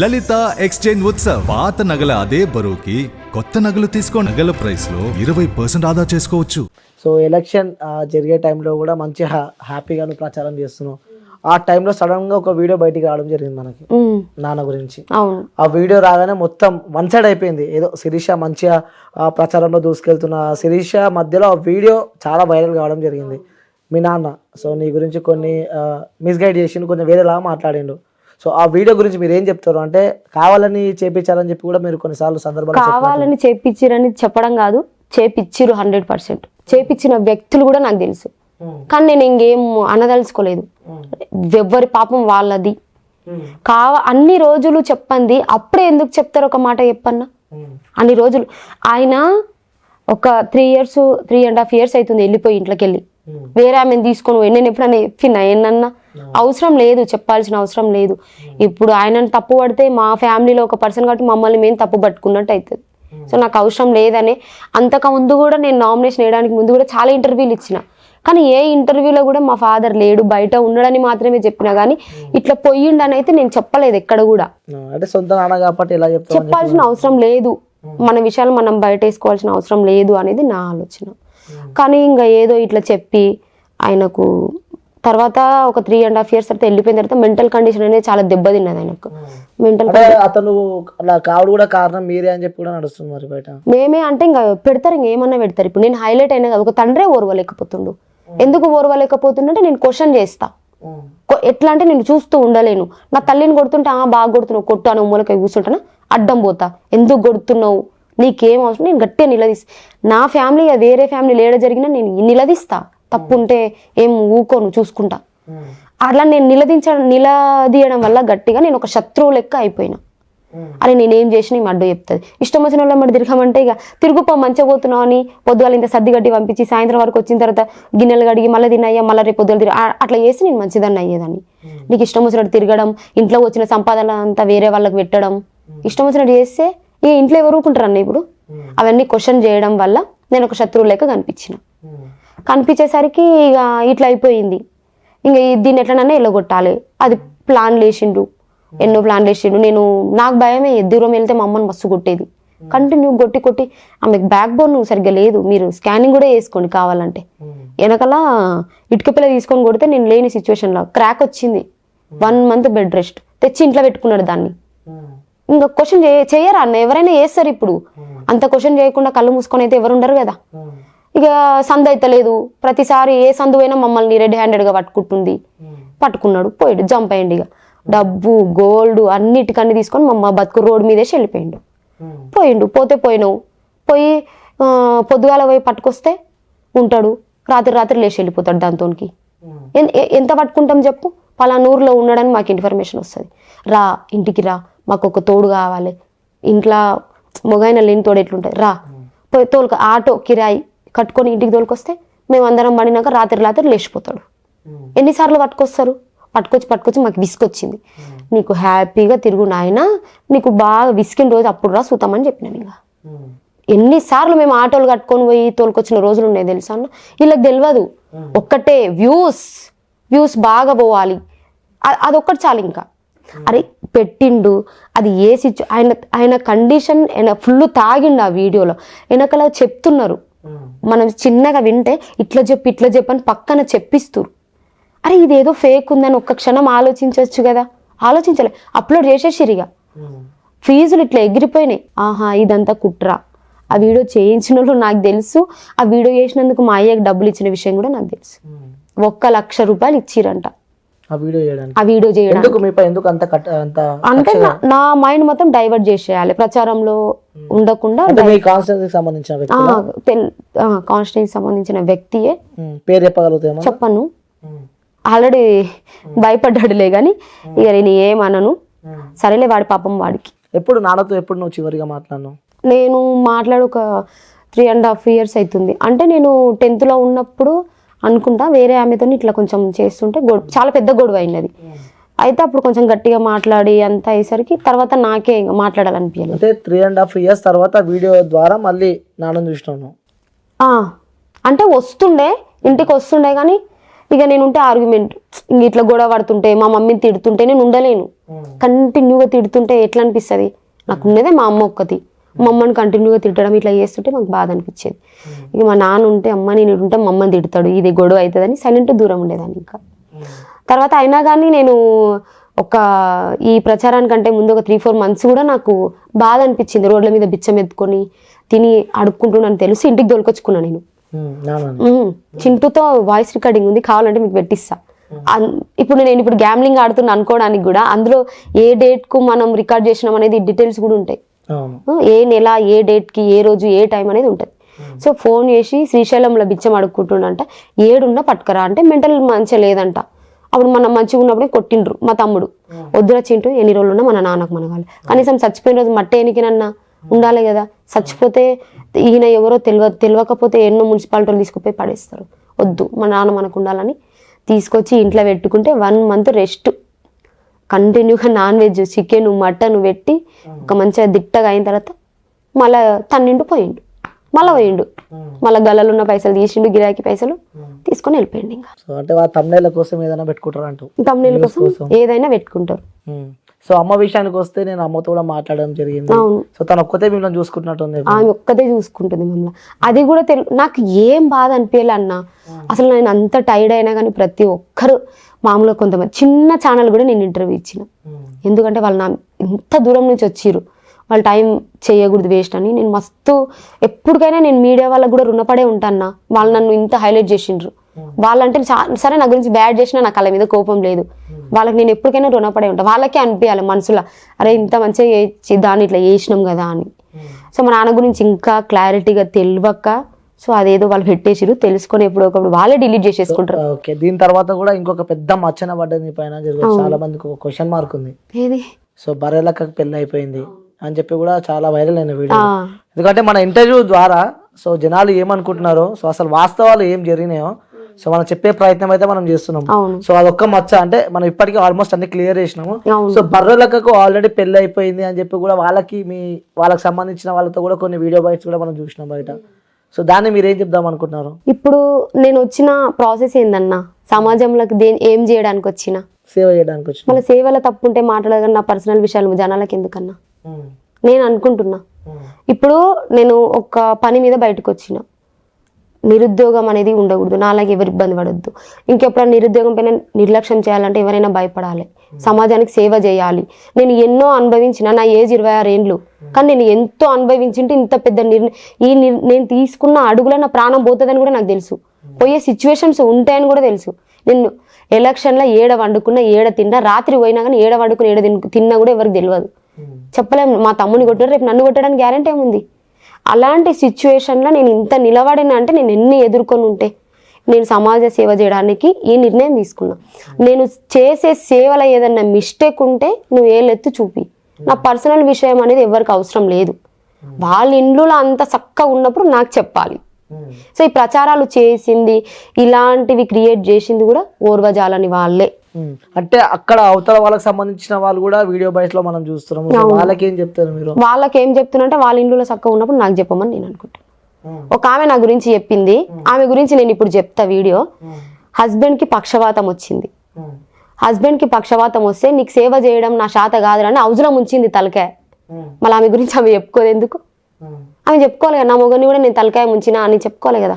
లలిత exchange Utsav. పాత నగల అదే బరువుకి కొత్త నగలు తీసుకో నగల ప్రైస్లో ఇరవై పర్సెంట్ ఆదా చేసుకోవచ్చు. సో ఎలక్షన్ జరిగే టైంలో కూడా మంచి హ్యా హ్యాపీగా ప్రచారం చేస్తున్నావు ఆ టైంలో సడన్గా ఒక వీడియో బయటికి రావడం జరిగింది మనకి. నాన్న గురించి. అవును. ఆ వీడియో రాగానే మొత్తం వన్ సైడ్ అయిపోయింది. ఏదో శిరీష మంచిగా ప్రచారంలో దూసుకెళ్తున్న శిరీష మధ్యలో ఆ వీడియో చాలా వైరల్ కావడం జరిగింది. మీ నాన్న. సో నీ గురించి కొన్ని మిస్గైడ్ చేసిండు కొంచెం వేరేలా మాట్లాడిండు. సో ఆ వీడియో గురించి మీరు ఏం చెప్తారు? అంటే కావాలని చేపించాలని చెప్పి కూడా మీరు కొన్నిసార్లు సందర్భాలు కావాలని చేపిచ్చిరని చెప్పడం కాదు చేపిచ్చిరు హండ్రెడ్ పర్సెంట్. చేపించిన వ్యక్తులు కూడా నాకు తెలుసు. కానీ నేను ఇంకేం అనదలుచుకోలేదు. ఎవరి పాపం వాళ్ళది. కావ అన్ని రోజులు చెప్పండి అప్పుడే ఎందుకు చెప్తారు ఒక మాట చెప్పన్నా? అన్ని రోజులు. ఆయన ఒక three years three and half years అవుతుంది వెళ్ళిపోయి ఇంట్లోకి వెళ్ళి వేరే ఆమెను తీసుకొని నేను ఎప్పుడైనా చెప్పినా ఏనన్నా అవసరం లేదు చెప్పాల్సిన అవసరం లేదు. ఇప్పుడు ఆయనను తప్పు పడితే మా ఫ్యామిలీలో ఒక పర్సన్ కాబట్టి మమ్మల్ని మేము తప్పు పట్టుకున్నట్టు అవుతుంది సో నాకు అవసరం లేదని అంతకు ముందు కూడా నేను నామినేషన్ వేయడానికి ముందు కూడా చాలా ఇంటర్వ్యూలు ఇచ్చిన. కానీ ఏ ఇంటర్వ్యూలో కూడా మా ఫాదర్ లేడు బయట ఉండడని మాత్రమే చెప్పినా కానీ ఇట్లా పొయ్యిండని అయితే నేను చెప్పలేదు ఎక్కడ కూడా. అంటే సొంత నాన్న కాబట్టి ఎలా చెప్తావు చెప్పాల్సిన అవసరం లేదు. మన విషయాలు మనం బయట వేసుకోవాల్సిన అవసరం లేదు అనేది నా ఆలోచన. కానీ ఇంకా ఏదో ఇట్లా చెప్పి ఆయనకు తర్వాత ఒక త్రీ అండ్ హాఫ్ ఇయర్స్ తర్వాత వెళ్ళిపోయిన తర్వాత మెంటల్ కండిషన్ అనేది చాలా దెబ్బతిన్నది ఆయనకు. మెంటల్ అతను కావుడు కూడా కారణం మీరే అని చెప్పి కూడా నడుస్తుంది మరి బయట. మేమే అంటే ఇంకా పెడతారు ఇంకా ఏమన్నా పెడతారు. ఇప్పుడు నేను హైలైట్ అయినా కదా ఒక తండ్రే ఓర్వలేకపోతుండు. ఎందుకు ఓర్వలేకపోతుండంటే నేను క్వశ్చన్ చేస్తా. ఎట్లా అంటే నేను చూస్తూ ఉండలేను. నా తల్లిని కొడుతుంటే ఆ బాగా కొడుతున్నావు కొట్టు అని మూలకై కూర్చుంటానా? అడ్డం పోతా. ఎందుకు కొడుతున్నావు? నీకేం అవసరం? నేను గట్టిగా నిలదీస్తా నా ఫ్యామిలీ వేరే ఫ్యామిలీ లేడ జరిగినా నేను నిలదీస్తా. తప్పు ఉంటే ఏం ఊకోను చూసుకుంటా. అట్లా నేను నిలదించ నిలదీయడం వల్ల గట్టిగా నేను ఒక శత్రువు లెక్క అయిపోయినా. అరే నేనేం చేసిన ఈ అడ్డు చెప్తుంది. ఇష్టం వచ్చిన వాళ్ళ మరి తిరగమంటే ఇక తిరుగుపో మంచిగా పోతున్నావు అని పొద్దుగాల ఇంత సర్ది గట్టి పంపించి సాయంత్రం వరకు వచ్చిన తర్వాత గిన్నెలు కడిగి మళ్ళీ తినయ్యా మళ్ళీ రేపు పొద్దులు తిరిగి అట్లా చేసి నేను మంచిదాన్ని అయ్యేదాన్ని. నీకు ఇష్టం వచ్చినట్టు తిరగడం ఇంట్లో వచ్చిన సంపాదన అంతా వేరే వాళ్ళకి పెట్టడం ఇష్టం వచ్చినట్టు చేస్తే ఇక ఇంట్లో ఎవరు ఊరుకుంటారు అన్న ఇప్పుడు? అవన్నీ క్వశ్చన్ చేయడం వల్ల నేను ఒక శత్రువు లెక్క కనిపించిన. కనిపించేసరికి ఇక ఇట్లా అయిపోయింది. ఇంకా దీన్ని ఎట్లనన్నా ఎల్లగొట్టాలి. అది ప్లాన్ లేచిండు. ఎన్నో ప్లాన్ లేచిండు. నేను నాకు భయమే దూరం వెళ్తే మా అమ్మని మస్తు కొట్టేది. కంటిన్యూ కొట్టి కొట్టి ఆమెకు బ్యాక్ బోన్ సరిగ్గా లేదు. మీరు స్కానింగ్ కూడా వేసుకోండి కావాలంటే. వెనకాల ఇటుక పిల్ల తీసుకొని కొడితే నేను లేని సిచ్యువేషన్లో క్రాక్ వచ్చింది. One month bed rest. తెచ్చి ఇంట్లో పెట్టుకున్నాడు దాన్ని. ఇంకా క్వశ్చన్ చేయరా అన్న? ఎవరైనా చేస్తారు ఇప్పుడు. అంత క్వశ్చన్ చేయకుండా కళ్ళు మూసుకొని అయితే ఎవరు ఉండరు కదా. ఇక సందు అయితలేదు ప్రతిసారి ఏ సందు అయినా మమ్మల్ని రెడ్ హ్యాండెడ్గా పట్టుకుంటుంది. పట్టుకున్నాడు పోయాడు జంప్ అయ్యండి ఇక. డబ్బు గోల్డ్ అన్నిటికన్నీ తీసుకొని మమ్మ బతుకు రోడ్డు మీదేసి వెళ్ళిపోయిండు. పోయిండు పోతే పోయినావు. పోయి పొద్దుగాల పోయి పట్టుకొస్తే ఉంటాడు. రాత్రి రాత్రి లేచి వెళ్ళిపోతాడు దాంతోనికి ఎన్- ఎంత పట్టుకుంటాం చెప్పు? పలానా ఊర్లో ఉన్నాడని మాకు ఇన్ఫర్మేషన్ వస్తుంది. రా ఇంటికి రా. మాకు ఒక తోడు కావాలి. ఇంట్లో మొగైన లేని తోడు ఎట్లుంటుంది? రా. పోయి తోలుక ఆటో కిరాయి కట్టుకొని ఇంటికి తోలుకొస్తే మేము అందరం పడినాక రాత్రి రాత్రి లేచిపోతాడు. ఎన్నిసార్లు పట్టుకొస్తారు? పట్టుకొచ్చి పట్టుకొచ్చి మాకు విసుకొచ్చింది నీకు హ్యాపీగా తిరుగు నాయన నీకు బాగా విసికిన రోజు అప్పుడు రా సూతామని చెప్పినాను ఇంకా. ఎన్నిసార్లు మేము ఆటోలు కట్టుకొని పోయి తోలుకొచ్చిన రోజులు ఉన్నాయి తెలుసా అన్న? వీళ్ళకి తెలియదు. ఒక్కటే వ్యూస్ వ్యూస్ బాగా పోవాలి. అదొక్కటి చాలు ఇంకా. అరే పెట్టిండు. అది ఏ సిచ్యు ఆయన ఆయన కండిషన్ ఆయన ఫుల్ తాగిండు ఆ వీడియోలో. వెనకలా చెప్తున్నారు. మనం చిన్నగా వింటే ఇట్లా చెప్పి ఇట్లా చెప్పని పక్కన చెప్పిస్తురు. అరే ఇదేదో ఫేక్ ఉందని ఒక్క క్షణం ఆలోచించవచ్చు కదా. ఆలోచించలే. అప్లోడ్ చేసేసిరిగా. ఫీజులు ఇట్లా ఎగిరిపోయినాయి. ఆహా ఇదంతా కుట్ర. ఆ వీడియో చేయించిన వాళ్ళు నాకు తెలుసు. ఆ వీడియో చేసినందుకు మా అయ్యకి డబ్బులు ఇచ్చిన విషయం కూడా నాకు తెలుసు. ఒక్క లక్ష రూపాయలు ఇచ్చిరంట. ఆ వీడియో చేయడానికి. ఆ వీడియో చేయడానికి. ఎందుకు మీపై ఎందుకు అంత కట్ అంత అంటే నా- నా మైండ్ మొత్తం డైవర్ట్ చేసేయాలి. ప్రచారంలో ఉండకుండా అంటే మీ కాన్స్టెన్సీకి సంబంధించిన వ్యక్తి సంబంధించిన వ్యక్తియే. ఉమ్, పేరు చెప్పగలుగుతామా చెప్పను. ఆల్రెడీ భయపడ్డాడులే కానీ ఇక నేను ఏమనను? సరేలే వాడి పాపం వాడికి. ఎప్పుడు నాన్నతో ఎప్పుడు నువ్వు చివరిగా మాట్లాడినావు? నేను మాట్లాడు ఒక త్రీ అండ్ హాఫ్ ఇయర్స్ అవుతుంది. అంటే నేను టెన్త్లో ఉన్నప్పుడు అనుకుంటా వేరే ఆమెతో ఇట్లా కొంచెం చేస్తుంటే గొడవ చాలా పెద్ద గొడవ అయినది. అయితే అప్పుడు కొంచెం గట్టిగా మాట్లాడి అంత అయ్యేసరికి తర్వాత నాకే మాట్లాడాలనిపించలేదు అంటే త్రీ అండ్ హాఫ్ ఇయర్స్ తర్వాత వీడియో ద్వారా మళ్ళీ నువ్వు. ఆ, అంటే వస్తుండే ఇంటికి వస్తుండే కానీ ఇక నేను ఉంటే ఆర్గ్యుమెంట్ ఇంక ఇట్లా గొడవ పడుతుంటే మా మమ్మీని తిడుతుంటే నేను ఉండలేను. కంటిన్యూగా తిడుతుంటే ఎట్లా అనిపిస్తుంది? నాకు ఉన్నదే మా అమ్మ ఒక్కతి. మా అమ్మని కంటిన్యూగా తిట్టడం ఇట్లా చేస్తుంటే మాకు బాధ అనిపించేది. ఇక మా నాన్న ఉంటే అమ్మ నేను ఉంటే మా అమ్మని తిడతాడు ఇది గొడవ అవుతుందని సైలెంట్ దూరం ఉండేదాన్ని ఇంకా. తర్వాత అయినా కానీ నేను ఒక ఈ ప్రచారానికంటే ముందు ఒక త్రీ ఫోర్ మంత్స్ కూడా నాకు బాధ అనిపించింది. రోడ్ల మీద బిచ్చం ఎత్తుకొని తిని అడుక్కుంటున్నాను తెలిసి ఇంటికి దొరికొచ్చుకున్నా నేను. చింటూతో వాయిస్ రికార్డింగ్ ఉంది కావాలంటే మీకు పెట్టిస్తా. ఇప్పుడు నేను ఇప్పుడు గ్యామ్లింగ్ ఆడుతున్నా అనుకోవడానికి కూడా అందులో ఏ డేట్కు మనం రికార్డ్ చేసినాం అనేది డీటెయిల్స్ కూడా ఉంటాయి. ఏ నెల ఏ డేట్కి ఏ రోజు ఏ టైం అనేది ఉంటుంది. సో ఫోన్ చేసి శ్రీశైలంలో బిచ్చం అడుక్కుంటుండంట. ఏడున్నా పట్టుకరా అంటే మెంటల్ మంచిగా లేదంట. అప్పుడు మనం మంచిగా ఉన్నప్పుడే కొట్టిండ్రు మా తమ్ముడు. వద్దురా చింటూ ఎన్ని రోజులు ఉన్నా మన నాన్నకు మనగాలి కనీసం చచ్చిపోయిన రోజు మట్ట ఎనికినన్నా ఉండాలి కదా. చచ్చిపోతే ఈయన ఎవరో తెలియ తెలియకపోతే ఎన్నో మున్సిపాలిటీలు తీసుకుపోయి పడేస్తారు. వద్దు మా నాన్న మనకు ఉండాలని తీసుకొచ్చి ఇంట్లో పెట్టుకుంటే వన్ మంత్ రెస్ట్ కంటిన్యూగా నాన్ వెజ్ చికెన్ మటన్ పెట్టి ఒక మంచిగా దిట్టగా అయిన తర్వాత మళ్ళా తన్నిండు పోయిండు. మళ్ళీ పోయిండు. మళ్ళీ గల్లలో ఉన్న పైసలు తీసిండు గిరాకీ పైసలు తీసుకొని వెళ్ళిపోయిండు ఇంకా. అంటే కోసం ఏదైనా పెట్టుకుంటారు అంటూ కోసం ఏదైనా పెట్టుకుంటారు. సో అమ్మ విషయానికి వస్తే నేను అమ్మతో కూడా మాట్లాడడం జరిగింది. సో తను ఒక్కతే మిమ్మల్ని చూసుకుంటున్నట్టుంది ఆమె ఒక్కదే చూసుకుంటుంది మమ్మల్ని. అది కూడా తెలు నాకు ఏం బాధ అనిపించాలి అన్న అసలు నేను అంత టైర్డ్ అయినా కానీ ప్రతి ఒక్కరు మామూలుగా కొంతమంది చిన్న ఛానల్ కూడా నేను ఇంటర్వ్యూ ఇచ్చిన. ఎందుకంటే వాళ్ళు నా ఇంత దూరం నుంచి వచ్చిర్రు. వాళ్ళ టైం చేయకూడదు వేస్ట్ అని. నేను మస్తు ఎప్పటికైనా నేను మీడియా వాళ్ళకి కూడా రుణపడే ఉంటాను వాళ్ళు నన్ను ఇంత హైలైట్ చేసిండ్రు. వాళ్ళంటే సరే నా గురించి బ్యాడ్ చేసినా నాకు వాళ్ళ మీద కోపం లేదు. వాళ్ళకి నేను ఎప్పటికైనా రుణపడే ఉంటాను వాళ్ళకే అనిపించాలి మనసులో అరే ఇంత మంచిగా దాన్ని ఇట్లా చేసినాం కదా అని. సో మా నాన్న గురించి ఇంకా క్లారిటీగా తెలియక సో అదేదో వాళ్ళు పెట్టేసిరు తెలుసుకొని ఎప్పుడో ఒకప్పుడు వాళ్ళే డిలీట్ చేసేసుకుంటారు. ఓకే. దీని తర్వాత కూడా ఇంకొక పెద్ద మచ్చన పడ్డది పైన చాలా మందికి ఒక క్వశ్చన్ మార్క్ ఉంది. ఏది? సో బర్రెలక్కకి పెళ్ళి అయిపోయింది అని చెప్పి కూడా చాలా వైరల్ అయిన వీడియో ఎందుకంటే మన ఇంటర్వ్యూ ద్వారా సో జనాలు ఏమనుకుంటున్నారో సో అసలు వాస్తవాలు ఏం జరిగినాయో సో మనం చెప్పే ప్రయత్నం అయితే మనం చేస్తున్నాం. సో అదొక్క మచ్చ అంటే మనం ఇప్పటికీ ఆల్మోస్ట్ అన్ని క్లియర్ చేసినాము. సో బర్రెలక్కకు ఆల్రెడీ పెళ్ళి అయిపోయింది అని చెప్పి కూడా వాళ్ళకి మీ వాళ్ళకి సంబంధించిన వాళ్ళతో కూడా కొన్ని వీడియో బైట్స్ కూడా మనం చూసినాం బయట. సో దాన్ని మీరు ఏం చెప్దాం అనుకుంటున్నారు? ఇప్పుడు నేను వచ్చిన ప్రాసెస్ ఏందన్నా? సమాజంలోకి దే ఏం చేయడానికి వచ్చిన? సేవ చేయడానికి వచ్చిన. మళ్ళీ సేవల తప్పు ఉంటే మాట్లాడగా నా పర్సనల్ విషయాలు జనాలకు ఎందుకన్నా? నేను అనుకుంటున్నా. ఇప్పుడు నేను ఒక పని మీద బయటకు వచ్చిన. నిరుద్యోగం అనేది ఉండకూడదు. నాలాగే ఎవరు ఇబ్బంది పడొద్దు. ఇంకెప్పుడైనా నిరుద్యోగం పైన నిర్లక్ష్యం చేయాలంటే ఎవరైనా భయపడాలి. సమాజానికి సేవ చేయాలి. నేను ఎన్నో అనుభవించిన నా ఏజ్ ఇరవై ఆరు ఏండ్లు. కానీ నేను ఎంతో అనుభవించింటే ఇంత పెద్ద ఈ నేను తీసుకున్న అడుగులో నా ప్రాణం పోతుందని కూడా నాకు తెలుసు. పోయే సిచ్యువేషన్స్ ఉంటాయని కూడా తెలుసు. నేను ఎలక్షన్లో ఏడ వండుకున్నా ఏడ తిన్నా రాత్రి పోయినా కానీ ఏడ వండుకుని ఏడ తిన్- తిన్నా కూడా ఎవరికి తెలియదు. చెప్పలేము మా తమ్ముని కొట్టాడు రేపు నన్ను కొట్టడానికి గ్యారంటీ ఏముంది? అలాంటి సిచ్యువేషన్లో నేను ఇంత నిలబడిన అంటే నేను ఎన్ని ఎదుర్కొని ఉంటే నేను సమాజ సేవ చేయడానికి ఈ నిర్ణయం తీసుకున్నా. నేను చేసే సేవలో ఏదన్నా మిస్టేక్ ఉంటే నువ్వు ఏలెత్తు చూపి. నా పర్సనల్ విషయం అనేది ఎవరికి అవసరం లేదు. వాళ్ళ ఇండ్లో అంత చక్కగా ఉన్నప్పుడు నాకు చెప్పాలి. సో ఈ ప్రచారాలు చేసింది ఇలాంటివి క్రియేట్ చేసింది కూడా ఓర్వజాలని వాళ్ళే. అంటే అక్కడ అవతల వాళ్ళకి సంబంధించిన వాళ్ళు కూడా వీడియో బైట్స్లో మనం చూస్తున్నాము. వాళ్ళకి ఏం చెప్తారు మీరు? వాళ్ళకి ఏం చెప్తున్నంటే వాళ్ళ ఇంట్లో చక్కగా ఉన్నప్పుడు నాకు చెప్పమని నేను అనుకుంటాను ఒక ఆమె నా గురించి చెప్పింది. ఆమె గురించి నేను ఇప్పుడు చెప్తా వీడియో. హస్బెండ్కి పక్షవాతం వచ్చింది. హస్బెండ్కి పక్షవాతం వస్తే నీకు సేవ చేయడం నా శాత కాదు అని హౌజ్లో ముంచింది తలకాయ మళ్ళీ ఆమె గురించి ఆమె చెప్పుకోదు ఎందుకు? ఆమె చెప్పుకోవాలి కదా నా మొగని కూడా నేను తలకాయ ముంచినా అని చెప్పుకోవాలి కదా.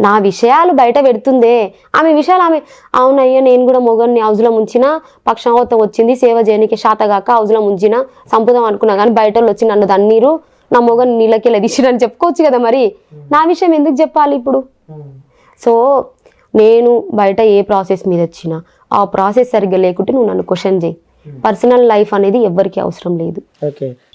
నా విషయాలు బయట పెడుతుందే. ఆమె విషయాలు ఆమె అవునయ్యా నేను కూడా మొగన్ని హౌజ్లో ముంచిన పక్షవాతం వచ్చింది సేవ చేయడానికి శాతగాక హౌజ్లో ముంచిన సంపుదాం అనుకున్నా కానీ బయట వాళ్ళు వచ్చి నన్ను దన్నీరు నా మొగని నీళ్ళకి లదిసిరని చెప్పుకోవచ్చు కదా మరి. నా విషయం ఎందుకు చెప్పాలి ఇప్పుడు? సో నేను బయట ఏ ప్రాసెస్ మీద వచ్చినా ఆ ప్రాసెస్ సరిగ్గా లేకుంటే నువ్వు నన్ను క్వశ్చన్ చేయి. పర్సనల్ లైఫ్ అనేది ఎవ్వరికీ అవసరం లేదు.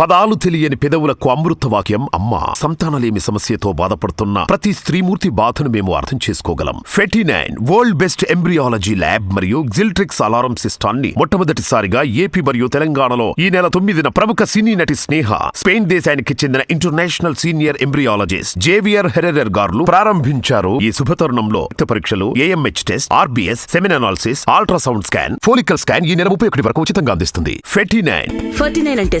పదాలు తెలియని పెదవులకు అమృత వాక్యం అమ్మ. సంతానలేమి సమస్యతో బాధపడుతున్న ప్రతి స్త్రీమూర్తి బాధను మేము అర్థం చేసుకోగలం. Fifty nine world best embryology lab మరియు జిల్ట్రిక్స్ అలారం సిస్టాన్ని మొట్టమొదటిసారిగా ఏపీ మరియు తెలంగాణలో ఈ నెల తొమ్మిదిన ప్రముఖ సినీ నటి స్నేహ స్పెయిన్ దేశానికి చెందిన international senior embryologist Javier Herrera గారు ప్రారంభించారు. ఈ శుభతరుణంలో రక్త పరీక్షలు AMH test RBS semen analysis ultrasound scan follicle scan ఈ నెల ముప్పై ఒకటి వరకు ఉచితంగా అందిస్తుంది. ఫెటీ నైన్ ఫార్టీ నైన్ అంటే